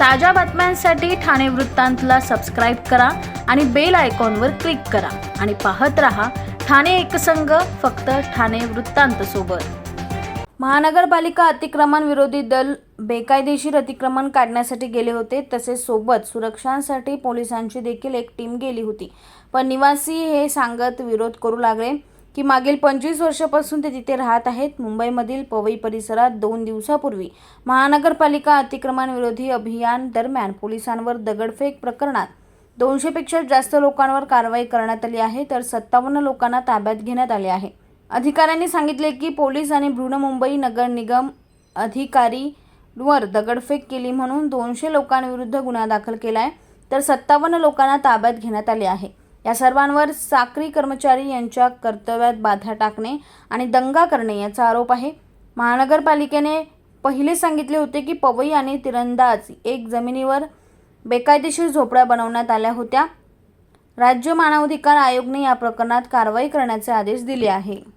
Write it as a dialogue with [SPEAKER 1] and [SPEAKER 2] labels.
[SPEAKER 1] ताज्या बातम्यांसाठी ठाणे वृत्तांतला सबस्क्राईब करा आणि बेल आयकॉनवर क्लिक करा. आणि पाहत रहा ठाणे एकसंघ फक्त ठाणे वृत्तांत सोबत. महानगरपालिका अतिक्रमण विरोधी दल बेकायदेशीर अतिक्रमण काढण्यासाठी गेले होते तसेच सोबत सुरक्षांसाठी पोलिसांची देखील एक टीम गेली होती. पण निवासी हे सांगत विरोध करू लागले. की मागील पंचवीस वर्षापासून ते तिथे राहत आहेत. मुंबईमधील पवई परिसरात दोन दिवसापूर्वी महानगरपालिका अतिक्रमणविरोधी अभियान दरम्यान पोलिसांवर दगडफेक प्रकरणात दोनशेपेक्षा जास्त लोकांवर कारवाई करण्यात आली आहे तर सत्तावन्न लोकांना ताब्यात घेण्यात आले आहे. अधिकाऱ्यांनी सांगितले की पोलीस आणि बृहन्मुंबई नगर निगम अधिकारीवर दगडफेक केली म्हणून दोनशे लोकांविरुद्ध गुन्हा दाखल केला आहे तर सत्तावन्न लोकांना ताब्यात घेण्यात आले आहे. या सर्वांवर साक्री कर्मचारी यांच्या कर्तव्यात बाधा टाकणे आणि दंगा करणे याचा आरोप आहे. महानगरपालिकेने पहिले सांगितले होते की पवई आणि तिरंदाज एक जमिनीवर बेकायदेशीर झोपड्या बनवण्यात आल्या होत्या. राज्य मानवाधिकार आयोगने या प्रकरणात कारवाई करण्याचे आदेश दिले आहे.